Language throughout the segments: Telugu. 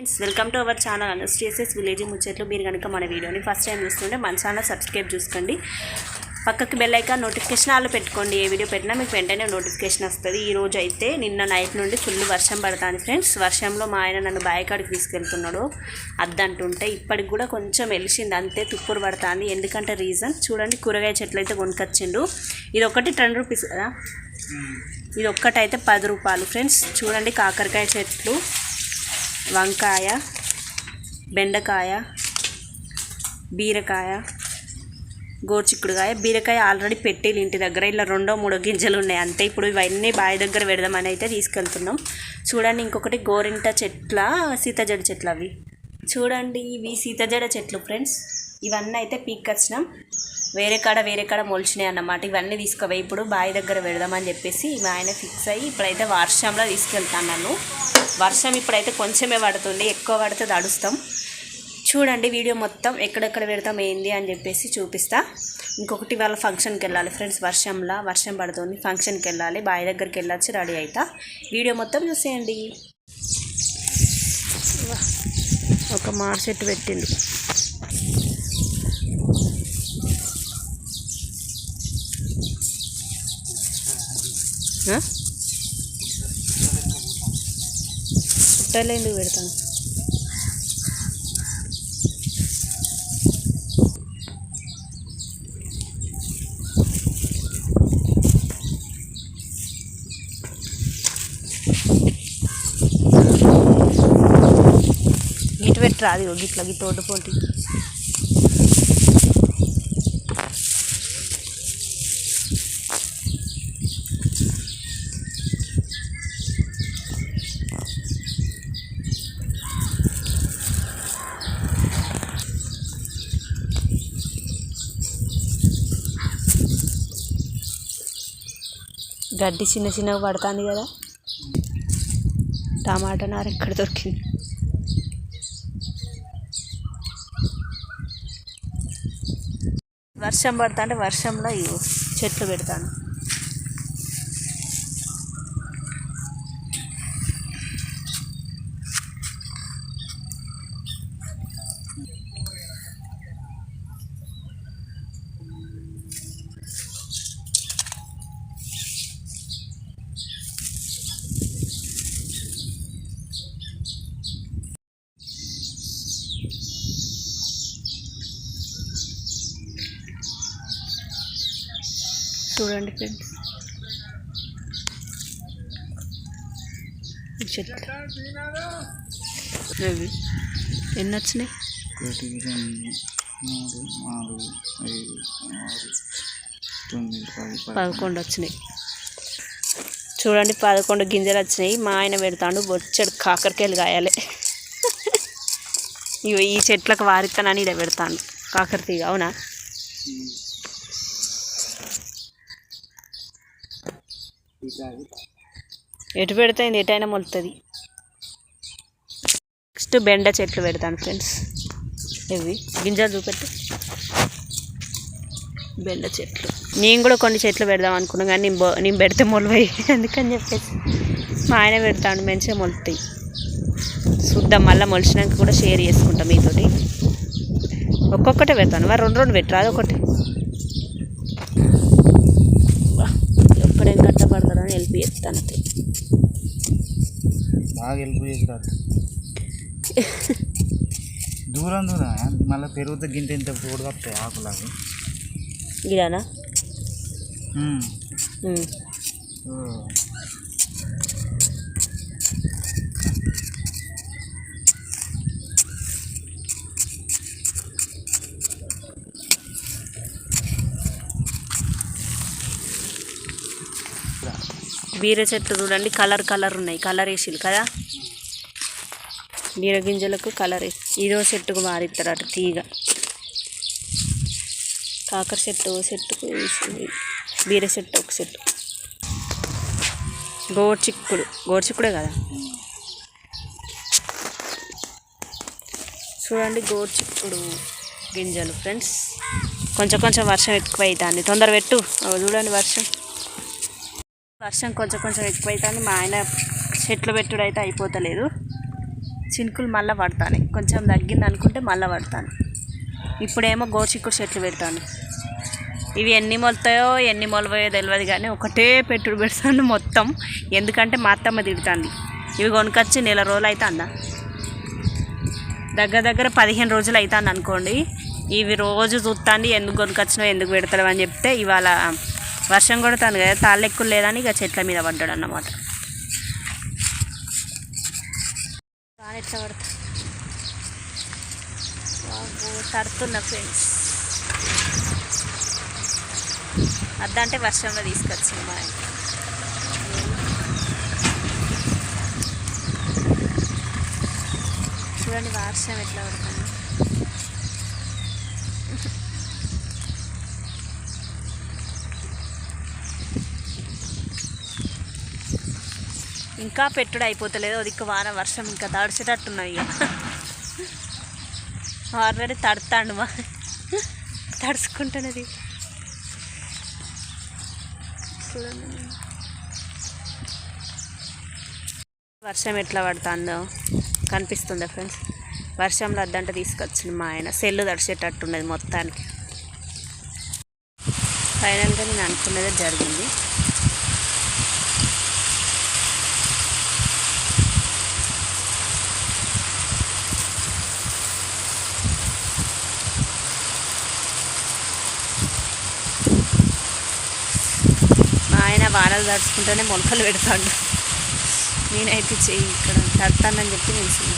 Friends welcome to our channel అనస్టేసెస్ village ముచ్చట్లు మీరు కనుక మన వీడియోని ఫస్ట్ టైం చూస్తుంటే మన ఛానల్ సబ్స్క్రైబ్ చూసుకోండి. పక్కకి బెల్ ఐకాన్ నోటిఫికేషన్ ఆల్లో పెట్టుకోండి. ఏ వీడియో పెట్టినా మీకు వెంటనే నోటిఫికేషన్ వస్తుంది. ఈ రోజు అయితే నిన్న నైట్ నుండి ఫుల్ వర్షం పడుతుంది ఫ్రెండ్స్ వర్షంలో మా ఆయన నన్ను బాయకాడికి తీసుకెళ్తున్నాడు. అద్దంటుంటే ఇప్పటికి కూడా కొంచెం వెలిసింది. అంతే తుప్పురు పడుతుంది. ఎందుకంటే రీజన్ చూడండి కూరగాయ చెట్లు అయితే కొనుకొచ్చిండు. ఇది ఒకటి టెన్ రూపీస్ కదా? ఇది ఒక్కటైతే పది రూపాయలు ఫ్రెండ్స్ చూడండి కాకరకాయ చెట్లు. వంకాయ బెండకాయ బీరకాయ గోర్చిక్కుడుకాయ. బీరకాయ ఆల్రెడీ పెట్టేది ఇంటి దగ్గర. ఇలా రెండో మూడో గింజలు ఉన్నాయి అంతే. ఇప్పుడు ఇవన్నీ బావి దగ్గర పెడదామని అయితే తీసుకెళ్తున్నాం. చూడండి ఇంకొకటి గోరింట చెట్ల సీతజడ చెట్లు అవి చూడండి ఇవి సీతజడ చెట్లు ఫ్రెండ్స్. ఇవన్నీ అయితే పీక్కొచ్చినాం. వేరే కాడ వేరే కాడ మొలిచినాయి అన్నమాట. ఇవన్నీ తీసుకుపోయి ఇప్పుడు బావి దగ్గర పెడదామని చెప్పేసి మా ఆయన ఫిక్స్ అయ్యి ఇప్పుడైతే వర్షంలో తీసుకెళ్తాను నన్ను వర్షం ఇప్పుడైతే కొంచెమే పడుతుంది ఎక్కువ పడితే తడుస్తాం. చూడండి వీడియో మొత్తం ఎక్కడెక్కడ పెడతాం ఏంది అని చెప్పేసి చూపిస్తా. ఇంకొకటి వాళ్ళ ఫంక్షన్కి వెళ్ళాలి ఫ్రెండ్స్ వర్షంలో వర్షం పడుతుంది ఫంక్షన్కి వెళ్ళాలి బావి దగ్గరికి వెళ్ళొచ్చి రెడీ అవుతా వీడియో మొత్తం చూసేయండి. ఒక మార్సెట్ పెట్టిండు. చుట్టాలు ఎందుకు పెడతాను. గిట్ పెట్టి అది గిట్ల గిట్ తోట గడ్డి చిన్న చిన్నగా పడుతుంది కదా. టమాటా నార ఎక్కడ దొరికింది? వర్షం పడుతుంటే వర్షంలో ఇవి చెట్లు పెడతాను. చూడండి ఫ్రెండ్స్. చెట్లు. అవి ఎన్ని వచ్చినాయి? ఒకటి రెండు మూడు నాలుగు ఐదు ఆరు తొమ్మిది పది పదకొండు పదకొండు వచ్చినాయి. చూడండి పదకొండు గింజలు వచ్చినాయి. మా ఆయన పెడతాడు బొచ్చడు కాకరకాయలు కాయాలి. ఇవి ఈ చెట్లకు వారిస్తానని ఇలా పెడతాను కాకరతీగ అవునా? ఎటు పెడితే ఎటైనా మొలుతుంది. నెక్స్ట్ బెండ చెట్లు పెడతాను ఫ్రెండ్స్. ఇవి గింజలు చూపెట్టు. బెండ చెట్లు. నేను కూడా కొన్ని చెట్లు పెడదాం అనుకున్నా కానీ నేను బో- నేను పెడితే మొలవై. అందుకని చెప్పేసి మా ఆయన పెడతాడు మంచిగా మొలుతాయి. చూద్దాం మళ్ళీ మొలిచినాక కూడా షేర్ చేసుకుంటాం మీతోటి. ఒక్కొక్కటే పెడతాను. మరి రెండు రెండు పెట్టరా ఒకటి. అంతే. బాగా హెల్ప్ చేసిరాదు దూరం దూరం మళ్ళీ పెరుగుతే గింత ఇంత కూడా వస్తాయి ఆకులాగా. గిడానా బీర చెట్లు చూడండి కలర్ కలర్ ఉన్నాయి. కలర్ వేసిలు కదా? బీర గింజలకు కలర్ వేసి ఇదో చెట్టుకు అటు తీగ. కాకర చెట్టు ఓ చెట్టుకు వేసింది. బీర చెట్టు ఒక చెట్టు. గోడ్చిక్కుడు గోడ్చిక్కుడే కదా? చూడండి గోడ్చిక్కుడు గింజలు ఫ్రెండ్స్. కొంచెం కొంచెం వర్షం ఎక్కువ అవుతుంది తొందర పెట్టు. చూడండి వర్షం. వర్షం కొంచెం కొంచెం ఎక్కువ అవుతుంది మా ఆయన చెట్లు పెట్టుడు అయితే అయిపోతలేదు. చినుకులు మళ్ళీ పడతాను కొంచెం తగ్గింది అనుకుంటే మళ్ళీ పడతాను ఇప్పుడేమో గోచిక్కుడు చెట్లు పెడతాను ఇవి ఎన్ని మొలుతాయో ఎన్ని మొలవయో తెలియదు కానీ ఒకటే పెట్టుడు పెడతాను మొత్తం. ఎందుకంటే మా అత్తమ్మ తిడుతుంది. ఇవి కొనుకొచ్చి నెల రోజులు అవుతుందా దగ్గర దగ్గర పదిహేను రోజులు అవుతుంది అనుకోండి ఇవి రోజు చూస్తాను ఎందుకు కొనుకొచ్చినావు ఎందుకు పెడతావు అని చెప్తే ఇవాళ వర్షం కొడుతుంది కదా తాళ్ళెక్కులు లేదని ఇక చెట్ల మీద పడ్డాడు అన్నమాట. బాగా ఎట్లా పడతా తడుతున్నా ఫ్రెండ్స్. అద్దంటే వర్షంలో తీసుకొచ్చింది మా చూడండి వర్షం ఎట్లా పడుతుంది. ఇంకా పెట్టుడు అయిపోతలేదు. అది ఇక వారం వర్షం ఇంకా తడిచేటట్టున్నది ఇక. ఆల్రెడీ తడతాడు మా. తడుచుకుంటున్నది వర్షం ఎట్లా పడుతుందో కనిపిస్తుందా ఫ్రెండ్స్? వర్షంలో అద్దంట తీసుకొచ్చింది మా ఆయన. సెల్లు తడిచేటట్టున్నది మొత్తానికి. ఫైనల్గా నేను అనుకున్నదే జరిగింది. మా ఆయన మొలకలు పెడతాడు. నేనైతే చెయ్యి ఇక్కడ తడతానని చెప్పి నేను చెయ్యి.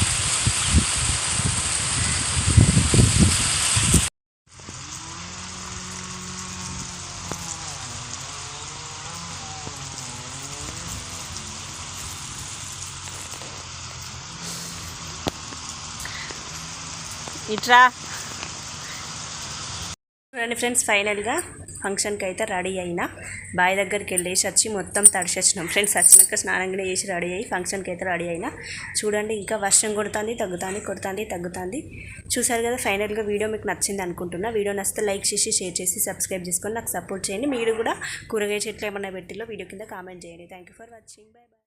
ఇట్రా. రండి ఫ్రెండ్స్ ఫైనల్గా ఫంక్షన్కి అయితే రెడీ అయినా. బాయ్ దగ్గరికి వెళ్ళేసి వచ్చి మొత్తం తడిసొచ్చినాం. ఫ్రెండ్స్ వచ్చినాక స్నానం కూడా చేసి రెడీ అయ్యి ఫంక్షన్కి అయితే రెడీ అయినా. చూడండి ఇంకా వర్షం కొడుతుంది తగ్గుతుంది కొడుతుంది తగ్గుతుంది. చూసారు కదా ఫైనల్గా వీడియో మీకు నచ్చింది అనుకుంటున్నా. వీడియో నచ్చితే లైక్ చేసి షేర్ చేసి సబ్స్క్రైబ్ చేసుకొని నాకు సపోర్ట్ చేయండి. మీరు కూడా కూరగాయ చెట్లు ఏమన్నా పెట్టిలో వీడియో కింద కామెంట్ చేయండి. Thank you for watching. Bye bye